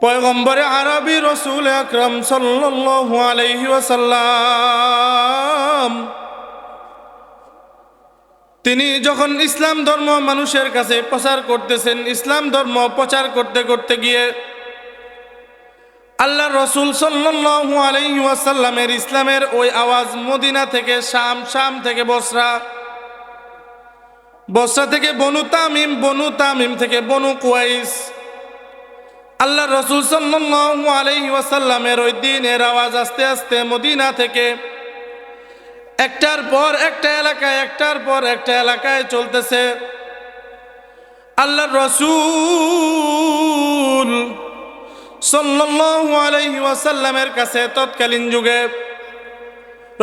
পয়গম্বরে আরবি রসুল আকরম ওয়াসাল্লাম, তিনি যখন ইসলাম ধর্ম মানুষের কাছে প্রচার করতেছেন, ইসলাম ধর্ম প্রচার করতে করতে গিয়ে আল্লাহ রসুল আলাইহি ওয়াসাল্লামের ইসলামের ওই আওয়াজ মদিনা থেকে শাম শাম থেকে বসরা বসরা থেকে বনু তামিম বনু তামিম থেকে বনু কুয়াইস আল্লাহ রসুল সাল্লাল্লাহু আলাইহি ওয়াসাল্লামের ওই দিনের আওয়াজ আস্তে আস্তে মদিনা থেকে একটার পর একটা এলাকায়, একটার পর একটা এলাকায় চলতেছে। আল্লাহ রসুল সাল্লাল্লাহু আলাইহি ওয়াসাল্লামের কাছে তৎকালীন যুগে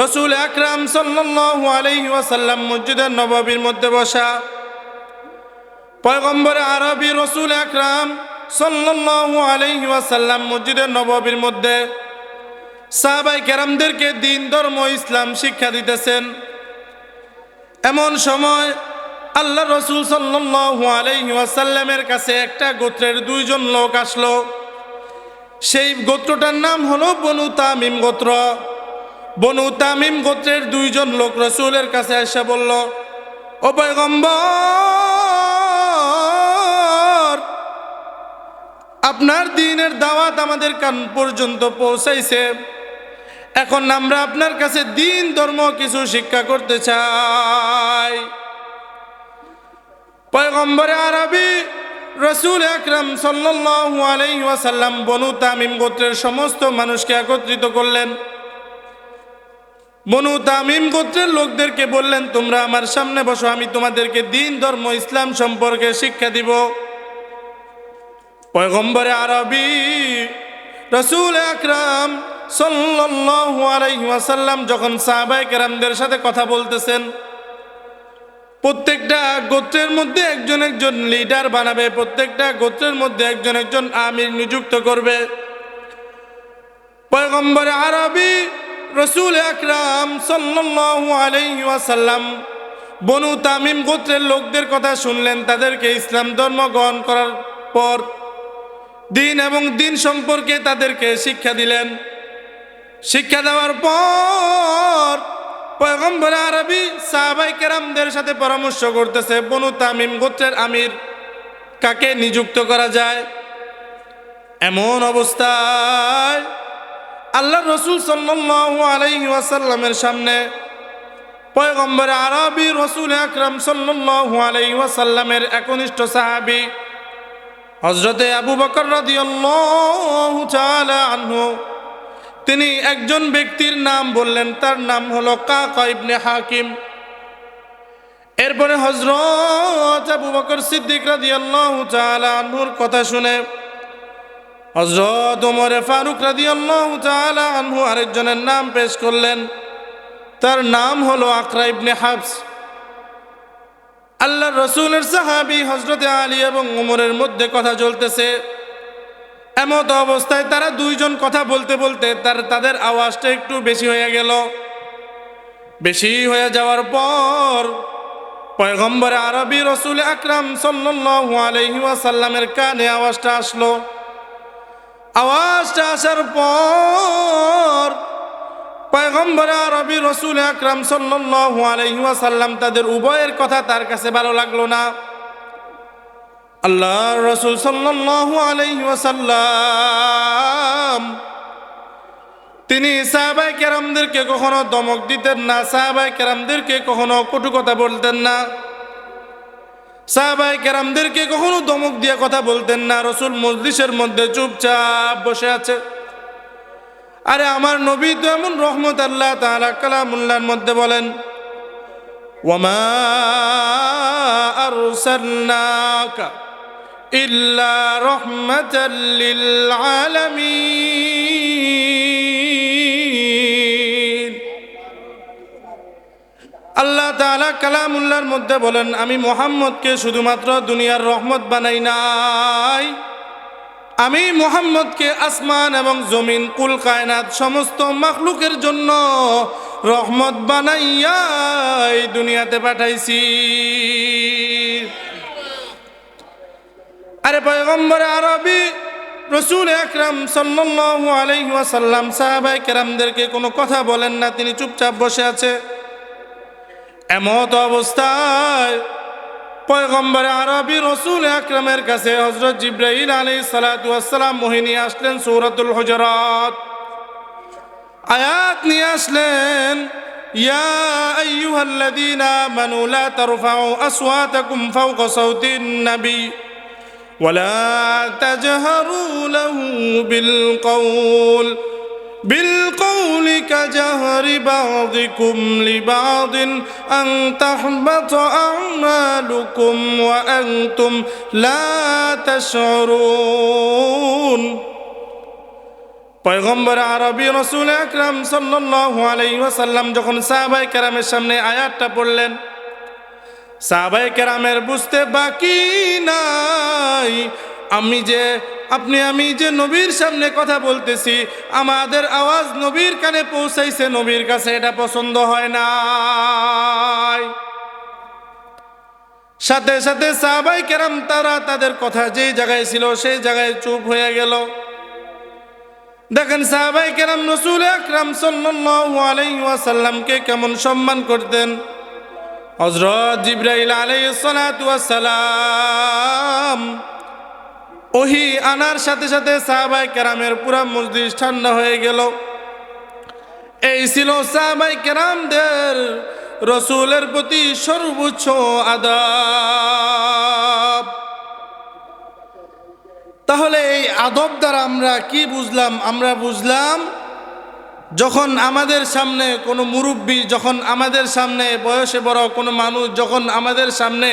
রসুল আকরাম সাল্লাল্লাহু আলাইহি ওয়াসাল্লাম মসজিদের নববীর মধ্যে বসা, পয়গম্বরে আরবি রসুল আকরাম ওয়াসাল্লাম মসজিদের নববীর মধ্যে সাহাবাই কেরামদেরকে দিন, ধর্ম, ইসলাম শিক্ষা দিতেছেন। এমন সময় আল্লাহ রসুল সাল্লাল্লাহু আলাইহি কাছে একটা গোত্রের দুইজন লোক আসলো। সেই গোত্রটার নাম হলো বনু তামিম গোত্র। বনু তামিম গোত্রের দুইজন লোক রসুলের কাছে এসে বলল, ও পয়গম্বর আপনার দিনের দাওয়াত আমাদের কান পর্যন্ত পৌঁছাইছে। এখন আমরা আপনার কাছে দিন, ধর্ম, কিছু শিক্ষা করতে চাই। পয়গম্বরে আরবি রসুল আকরাম ওয়াসাল্লাম বনু তামিম গোত্রের সমস্ত মানুষকে একত্রিত করলেন। বনু তামিম গোত্রের লোকদেরকে বললেন, তোমরা আমার সামনে বসো, আমি তোমাদেরকে দিন, ধর্ম, ইসলাম সম্পর্কে শিক্ষা দিব। পয়গম্বরে আরবি রসুল আকরাম সাল্লাল্লাহু যখন সাহাবায়ে কেরামদের সাথে কথা বলতেছেন, প্রত্যেকটা গোত্রের মধ্যে একজন একজন লিডার বানাবে, প্রত্যেকটা গোত্রের মধ্যে একজন একজন আমির নিযুক্ত করবে। পয়গম্বরে আরবি রসুল আকরাম সাল্লাল্লাহু বনু তামিম গোত্রের লোকদের কথা শুনলেন, তাদেরকে ইসলাম ধর্ম গ্রহণ করার পর দিন এবং দিন সম্পর্কে তাদেরকে শিক্ষা দিলেন। শিক্ষা দেওয়ার পর পয়গম্বর আরবি সাহাবাই কেরামদের সাথে পরামর্শ করতেছে, বনু তামিম গোত্রের আমির, কাকে নিযুক্ত করা যায়? এমন অবস্থায় আল্লাহ রসুল ওয়াসাল্লামের সামনে পয়গম্বর আরবি রসুল আকরাম ওয়াসাল্লামের একনিষ্ঠ সাহাবী হজরতে আবু বকর তিনি একজন ব্যক্তির নাম বললেন। তার নাম হলো কাকা হাকিম। এরপরে হজরত আবু বকর সিদ্দিক রাদিয়াল্লাহু কথা শুনে হজরত ওমরে ফারুক রাদিয়াল্লাহু আনহু আরেকজনের নাম পেশ করলেন। তার নাম হলো আকরা ইবনে হাফস। আল্লাহ রসুলের সাহাবি হজরতে আলী এবং উমরের মধ্যে কথা চলতেছে। এমত অবস্থায় তারা দুইজন কথা বলতে বলতে তার তাদের আওয়াজটা একটু বেশি হয়ে গেল। বেশি হয়ে যাওয়ার পর পয়গম্বর আরবি রসুল আকরাম ওয়াসাল্লামের কানে আওয়াজটা আসলো। আওয়াজটা আসার পর পয়গম্বর আরবি রসুল আকরাম ওয়াসাল্লাম তাদের উভয়ের কথা তার কাছে ভালো লাগল না। আল্লাহ রসুল সাল্লাল্লাহু আলাইহি ওয়াসাল্লাম, তিনি সাহাবাই কেরামদেরকে কখনো দমক দিতেন না সাহাবাই কেরামদেরকে কখনো কটু কথা বলতেন না। সাহাবাই কেরামদেরকে কখনো দমক দিয়ে কথা বলতেন না, রসুল মজলিসের মধ্যে চুপচাপ বসে আছে। আরে আমার নবী তো এমন রহমত আল্লাহ তাআলা কালামুল্লার মধ্যে বলেন আল্লাহ তাআলা কালামুল্লাহর মধ্যে বলেন, আমি মোহাম্মদকে শুধুমাত্র দুনিয়ার রহমত বানাই নাই। আমি মোহাম্মদকে আসমান এবং জমিন, কুল, কায়নাত সমস্ত মাখলুকের জন্য রহমত বানাইয়া দুনিয়াতে পাঠাইছি। আরে পয়গম্বর আরবি রসুল আকরাম সাল্লাল্লাহু আলাইহি ওয়াসাল্লাম সাহাবাই কেরামদেরকে কোনো কথা বলেন না, তিনি চুপচাপ বসে আছে। এমত অবস্থায় পয়গম্বর আরবি রসুল আকরামের কাছে হজরত জিব্রাইল আলী সালাতাম মোহিনী আসলেন সৌরাতুল হজরত আয়াত নিয়ে আসলেন ইয়া আইয়ুহাল্লাযীনা আমানু লা তারফাউ আসওয়াতাকুম ফাওকা সাওতিন নবী ولا تجهروا له بالقول بالقول كجهر بعضكم لبعض أن تحبط أعمالكم وأنتم لا تشعرون পয়গম্বর আরবি রসুল আকরাম সাল্লাল্লাহু আলাইহি ওয়াসাল্লাম যখন সাহাবাই কেরামের সামনে আয়াতটা পড়লেন সাহাবাই কেরামের বুঝতে বাকি নাই আমি যে, আপনি, আমি যে নবীর সামনে কথা বলতেছি, আমাদের আওয়াজ নবীর কানে পৌঁছাইছে, নবীর কাছে এটা পছন্দ হয় না সাথে সাথে সাহাবাই কেরাম, তারা তাদের কথা যেই জায়গায় ছিল, সেই জায়গায় চুপ হয়ে গেল। দেখেন সাহাবাই কেরাম রসুল আকরাম সাল্লাল্লাহু আলাইহি কেমন সম্মান করতেন। হজরত জিব্রাইল আলাইসালাম ওহি আনার সাথে সাথে সাহাবাই কেরামের পুরা মসজিদ ঠান্ডা হয়ে গেল। এই ছিল সাহাবাই কেরামদের রসুলের প্রতি সর্বোচ্চ আদব। তাহলে এই আদব দ্বারা আমরা কি বুঝলাম? আমরা বুঝলাম, যখন আমাদের সামনে কোনো মুরব্বী, যখন আমাদের সামনে বয়সে বড় কোনো মানুষ, যখন আমাদের সামনে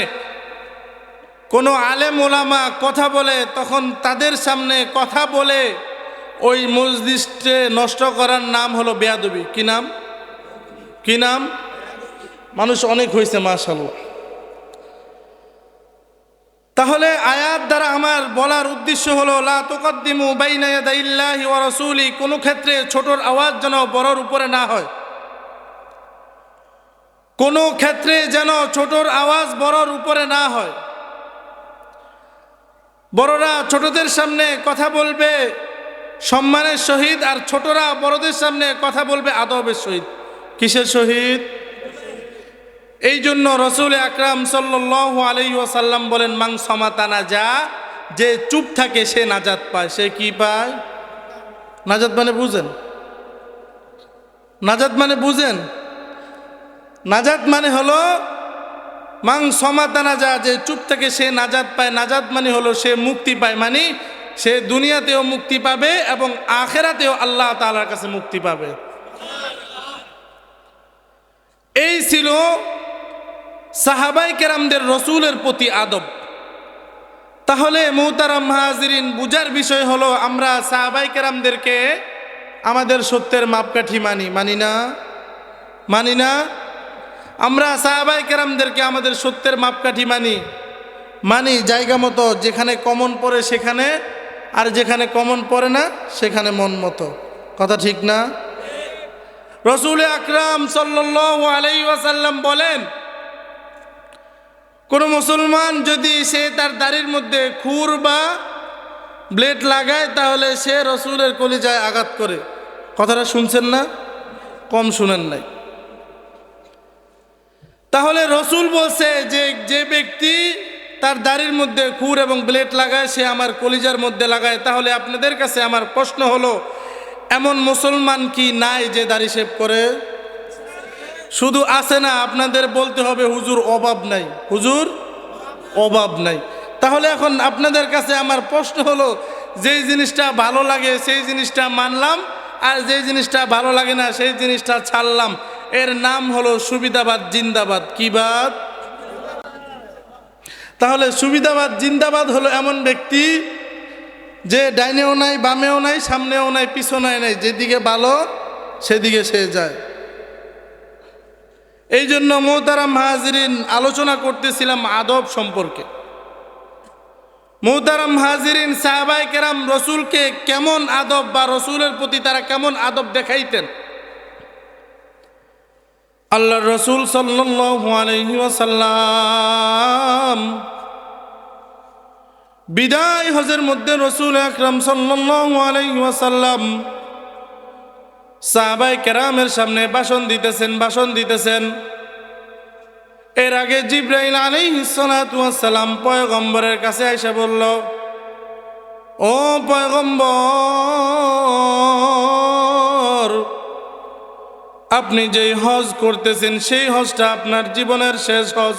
কোনো আলেম ওলামা কথা বলে তখন তাদের সামনে কথা বলে ওই মসজিদে নষ্ট করার নাম হলো বেয়াদবি। কি নাম? কি নাম? মানুষ অনেক হয়েছে মাশাল্লাহ তাহলে আয়াত দ্বারা আমার বলার উদ্দেশ্য হলো, লা তুকদ্দিমু বাইনা ইয়াদাইল্লাহি ওয়া রাসূলি কোনো ক্ষেত্রে ছোটর আওয়াজ যেন বড়র উপরে না হয়। কোনো ক্ষেত্রে যেন ছোটর আওয়াজ বড়র উপরে না হয়। বড়রা ছোটদের সামনে কথা বলবে, সম্মানের সহিত, আর ছোটরা বড়দের সামনে কথা বলবে আদবের সহিত। কিসের সহিত? এই জন্য রসুল আকরাম সাল্লাহ আলাই ওয়াসাল্লাম বলেন মাং সমাতানা যা যে চুপ থাকে সে নাজাত পায়। সে কি পায়? নাজাত মানে বুঝেন। নাজাত মানে বুঝেন। নাজাত মানে হলো মাং সমাতানা যা যে চুপ থেকে সে নাজাদ পায়, নাজাদ মানে হলো সে মুক্তি পায় মানে সে দুনিয়াতেও মুক্তি পাবে এবং আখেরাতেও আল্লাহ তালার কাছে মুক্তি পাবে। এই ছিল সাহাবাই কেরামদের রসুলের প্রতি আদব। তাহলে মৌতারাম হাজিরিন বুজার বিষয় হলো আমরা সাহাবাই কেরামদেরকে আমাদের সত্যের মাপকাঠি মানি। মানি না? মানি না? আমরা সাহাবাই কেরামদেরকে আমাদের সত্যের মাপকাঠি মানি মানি জায়গা মতো, যেখানে কমন পড়ে সেখানে, আর যেখানে কমন পড়ে না, সেখানে মন মতো। কথা ঠিক না? রসুল আকরাম সাল্লাহ আলাই ওয়াসাল্লাম বলেন, কোনো মুসলমান যদি সে তার দাড়ির মধ্যে খুর বা ব্লেড লাগায়, তাহলে সে রসুলের কলিজায় আঘাত করে। কথাটা শুনছেন না? কম শুনেন নাই। তাহলে রসুল বলছে যে যে ব্যক্তি তার দাড়ির মধ্যে খুর এবং ব্লেড লাগায়, সে আমার কলিজার মধ্যে লাগায়, তাহলে আপনাদের কাছে আমার প্রশ্ন হলো, এমন মুসলমান কি নাই যে দাড়ি শেভ করে? শুধু আছে না, আপনাদের বলতে হবে হুজুর অভাব নাই। হুজুর অভাব নাই। তাহলে এখন আপনাদের কাছে আমার প্রশ্ন হলো, যেই জিনিসটা ভালো লাগে সেই জিনিসটা মানলাম, আর যেই জিনিসটা ভালো লাগে না সেই জিনিসটা ছাড়লাম। এর নাম হলো সুবিধাবাদ জিন্দাবাদ। কি বাদ? তাহলে সুবিধাবাদ জিন্দাবাদ হলো এমন ব্যক্তি যে ডাইনেও নাই, বামেও নাই, সামনেও নাই, পিছনেও নাই, যেদিকে ভালো সেদিকে সে যায়। এই জন্য মৌতারাম হাজিরিন আলোচনা করতেছিলাম আদব সম্পর্কে। মৌতারাম হাজিরিন সাহাবাই কেরাম রসুলকে কেমন আদব বা রসুলের প্রতি তারা কেমন আদব দেখাইতেন? আল্লাহ রসুল সাল্লাম বিদায় হজের মধ্যে রসুল আকরাম ওয়াসাল্লাম সাহাবাই কেরামের সামনে ভাষণ দিতেছেন ভাষণ দিতেছেন। এর আগে জিব্রাইল ওয়াস সালাম পয়গম্বরের কাছে আইসা বলল, ও পয়গম্বর আপনি যেই হজ করতেছেন, সেই হজটা আপনার জীবনের শেষ হজ।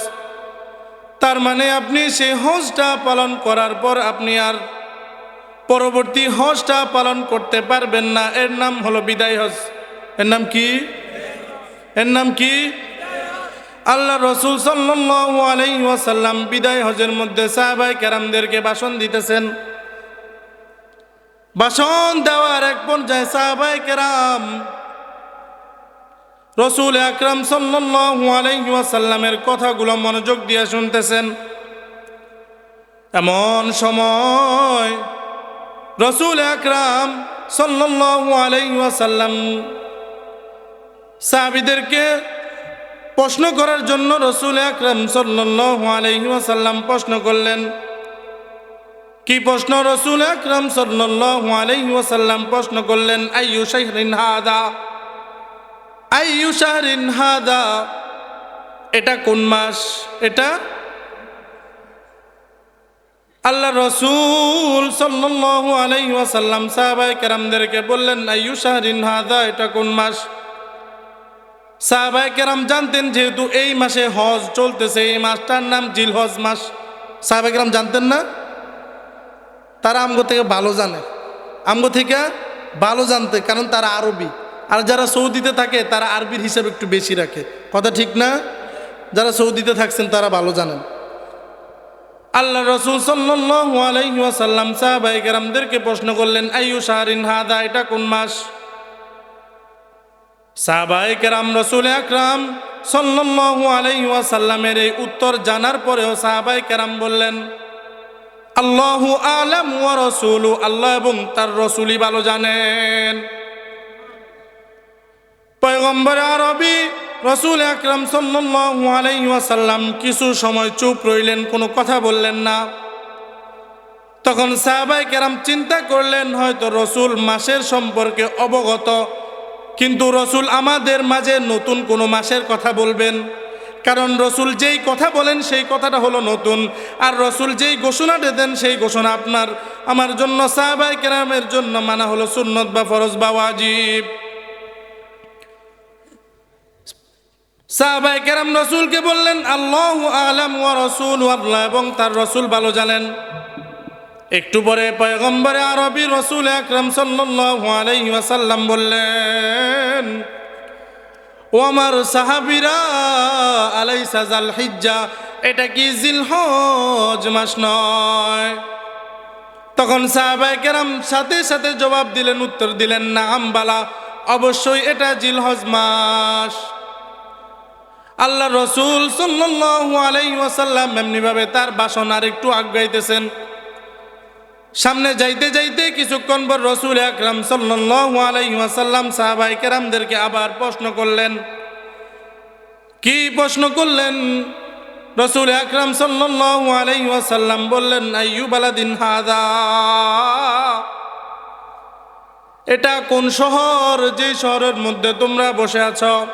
তার মানে আপনি সেই হজটা পালন করার পর আপনি আর পরবর্তী হজটা পালন করতে পারবেন না। এর নাম হলো বিদায় হজ। এর নাম কি? এর নাম কি? আল্লাহ রসুল আলাইহি বিদায় হজের মধ্যে সাহাবাই কেরামদেরকে বাসন দিতেছেন। বাসন দেওয়ার এক পর্যায়ে সাহাবাই কেরাম রসুল আকরাম ওয়াসাল্লামের কথাগুলো মনোযোগ দিয়ে শুনতেছেন। এমন সময় রসুল আকরাম সাল্লাল্লাহু আলাইহি ওয়াসাল্লাম সাহাবীদেরকে প্রশ্ন করার জন্য রসুল আকরাম ওয়াসাল্লাম প্রশ্ন করলেন। কি প্রশ্ন? রসুল আকরাম ওয়াসাল্লাম প্রশ্ন করলেন, আইয়ু শাহরিন হাদা? হাদা? এটা কোন মাস? এটা? আল্লাহ রসুল সাল্লাল্লাহু আলাইহি ওয়াসাল্লাম সাহাবায়ে কেরামদেরকে বললেন, আইয়ু শাহরিন হাদা, এটা কোন মাস? সাহাবায়ে কেরাম জানতেন যেহেতু এই মাসে হজ চলতেছে, এই মাসটার নাম জিল হজ মাস। সাহাবায়ে কেরাম জানতেন না? তারা আমগো থেকে ভালো জানে। আমগো থেকে ভালো জানতে, কারণ তারা আরবি। আর যারা সৌদিতে থাকে, তারা আরবির হিসাব একটু বেশি রাখে। কথা ঠিক না? যারা সৌদিতে থাকছেন, তারা ভালো জানেন। আল্লাহ রসুল সাহাবায়ে কেরামদেরকে প্রশ্ন করলেন, আইয়ু শাহরিন হাদা, এটা কোন মাস? কেরাম রসুল আকরাম সাল্লাল্লাহু আলাইহি ওয়াসাল্লামের এই উত্তর জানার পরেও সাহাবায়ে কেরাম বললেন, আল্লাহু আলাম ওয়া রসুল, আল্লাহ এবং তার রসুলই ভালো জানেন। পয়গম্বর আরবি রসুল আকরাম ওয়াসাল্লাম কিছু সময় চুপ রইলেন, কোনো কথা বললেন না। তখন সাহাবাই কেরাম চিন্তা করলেন, হয়তো রসুল মাসের সম্পর্কে অবগত, কিন্তু রসুল আমাদের মাঝে নতুন কোনো মাসের কথা বলবেন। কারণ রসুল যেই কথা বলেন, সেই কথাটা হলো নতুন, আর রসুল যেই ঘোষণাটা দেন, সেই ঘোষণা আপনার। আমার জন্য সাহাবাই কেরামের জন্য মানা হলো সুন্নত বা ফরজ বা ওয়াজিব। সাহাবাই কেরাম রসুলকে বললেন, আল্লাহ আলাম ওয়া রসুল আল্লাহ, এবং তার রসুল ভালো জানেন। একটু পরে পয়গম্বরে আরবি রসুল আলাইহি ওয়াসাল্লাম বললেন ও আমার সাহাবিরা আলাই সাজাল হিজ্জা এটা কি জিলহজ মাস নয়? তখন সাহাবাই কেরাম সাথে সাথে জবাব দিলেন, উত্তর দিলেন না আমবালা অবশ্যই এটা জিলহজ মাস। আল্লাহ রসুল ওয়াসাল্লাম এমনিভাবে তার বাসন আর একটু আগাইতেছেন। সামনে যাইতে যাইতে কিছুক্ষণ পর রসুল আকরাম ওয়াসাল্লাম সাহাবাই কেরামদেরকে আবার প্রশ্ন করলেন। কি প্রশ্ন করলেন? রসুল আকরাম ওয়াসাল্লাম বললেন আইয়ুব আলাদিন হাদা? এটা কোন শহর? যে শহরের মধ্যে তোমরা বসে আছো?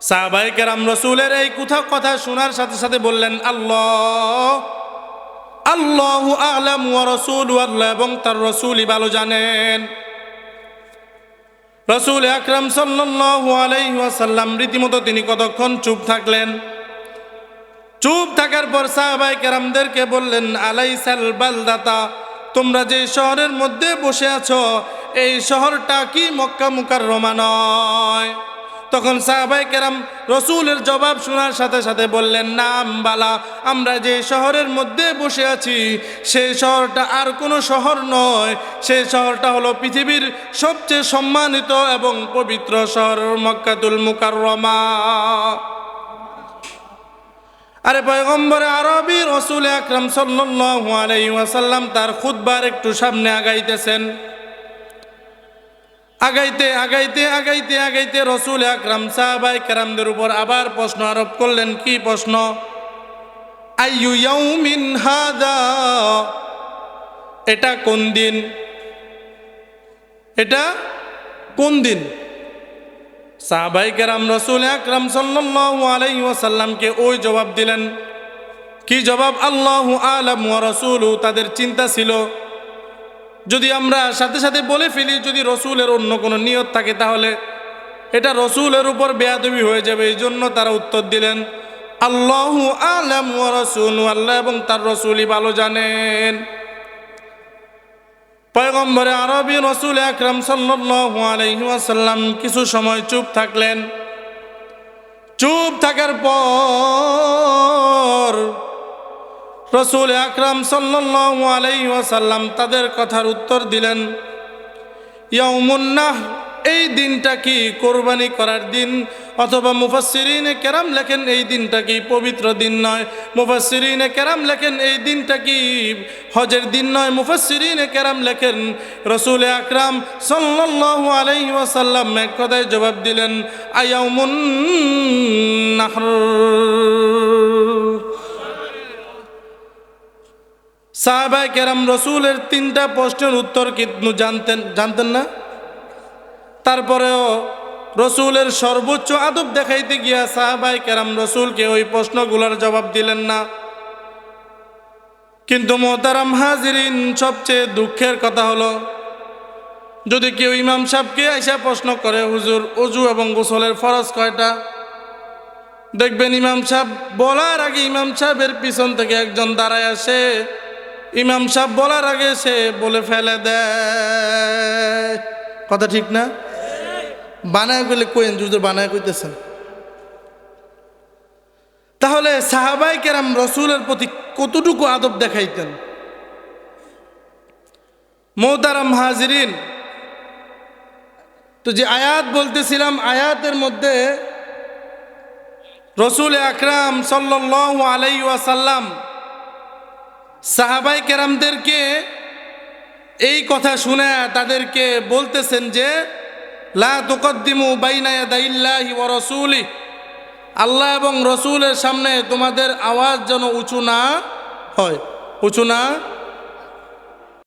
সাহাবাই কেরাম রসুলের এই কোথা কথা শোনার সাথে সাথে বললেন, আল্লাহ আল্লাহ আলাম ওয়া রসুল, আল্লাহ এবং তার রসুলই ভালো জানেন। রসুল আকরাম সাল্লাল্লাহু আলাইহি ওয়াসাল্লাম রীতিমতো তিনি কতক্ষণ চুপ থাকলেন? চুপ থাকার পর সাহাবাই কেরামদেরকে বললেন, আলাইসাল বালদাতা, তোমরা যে শহরের মধ্যে বসে আছো, এই শহরটা কি মক্কা মুকার রমা নয়? তখন সাহাবাই কেরাম রসুলের জবাব শোনার সাথে সাথে বললেন, নাম বালা, আমরা যে শহরের মধ্যে বসে আছি সেই শহরটা আর কোনো শহর নয়। সেই শহরটা হলো পৃথিবীর সবচেয়ে সম্মানিত এবং পবিত্র শহর মক্কাতুল মুকাররমা। আরে পয়গম্বর আরবি রসুল আকরাম সাল্লাল্লাহু আলাইহি ওয়াসাল্লাম তার খুতবার একটু সামনে আগাইতেছেন। আগাইতে আগাইতে আগাইতে আগাইতে রসুল আকরাম সাহাবাই কেরামদের উপর আবার প্রশ্ন আরোপ করলেন, কি প্রশ্ন? হাদা? এটা কোন দিন? এটা কোন দিন? সাহাবাই কেরাম রসুল আকরাম সাল্লাল্লাহু ওই জবাব দিলেন। কি জবাব? আল্লাহু আলাম রাসূলু তাদের চিন্তা ছিল যদি আমরা সাথে সাথে বলে ফেলি, যদি রসুলের অন্য কোনো নিয়ত থাকে, তাহলে এটা রসুলের উপর বেয়াদবি হয়ে যাবে। এই জন্য তারা উত্তর দিলেন, আল্লাহ আলাম রাসূলু, আল্লাহ এবং তার রসুলই ভালো জানেন। পয়গম্বরে আরবি রসুল আকরাম সাল্লাল্লাহু আলাইহি কিছু সময় চুপ থাকলেন। চুপ থাকার পর রসুল আকরাম সাল্লাল্লাহু আলাইহি ওয়াসাল্লাম তাদের কথার উত্তর দিলেন ইয়াউমুন্নাহ এই দিনটা কি কোরবানি করার দিন? অথবা মুফাসসিরিনে কেরাম লেখেন এই দিনটা কি পবিত্র দিন নয়? মুফাসসিরিনে কেরাম লেখেন এই দিনটা কি হজের দিন নয়? মুফাসসিরিনে কেরাম লেখেন রসুল আকরাম সাল্লাল্লাহু আলাইহি ওয়াসাল্লাম এক কথায় জবাব দিলেন, আয়াউমুন সাহাবাই কেরাম রসুলের তিনটা প্রশ্নের উত্তর কিন্তু জানতেন জানতেন না? তারপরেও রসুলের সর্বোচ্চ আদব দেখাইতে গিয়া সাহাবাই কেরাম রসুলকে ওই প্রশ্নগুলোর জবাব দিলেন না। কিন্তু মোহতারাম হাজিরিন সবচেয়ে দুঃখের কথা হলো, যদি কেউ ইমাম সাহেবকে এসে প্রশ্ন করে, হুজুর, অজু এবং গোসলের ফরজ কয়টা? দেখবেন ইমাম সাহেব বলার আগে ইমাম সাহেবের পিছন থেকে একজন দাঁড়ায় আসে ইমাম সাহেব বলার আগে সে বলে ফেলে দেয় কথা ঠিক না? বানায় গেলে কইন যুজুর বানায় কইতেছেন। তাহলে সাহাবাই কেরাম রসুলের প্রতি কতটুকু আদব দেখাইতেন? মৌতারাম হাজরিন, তো যে আয়াত বলতেছিলাম, আয়াতের মধ্যে রসুল আকরাম সাল্লাল্লাহু আলাই ওয়াসাল্লাম সাহাবাই কেরামদেরকে এই কথা শুনে তাদেরকে বলতেছেন যে, লা তুকদ্দিমু বাইনা ইয়াদাইল্লাহি ওয়া রাসূলি। আল্লাহ এবং রসুলের সামনে তোমাদের আওয়াজ যেন উঁচু না হয়। উঁচু না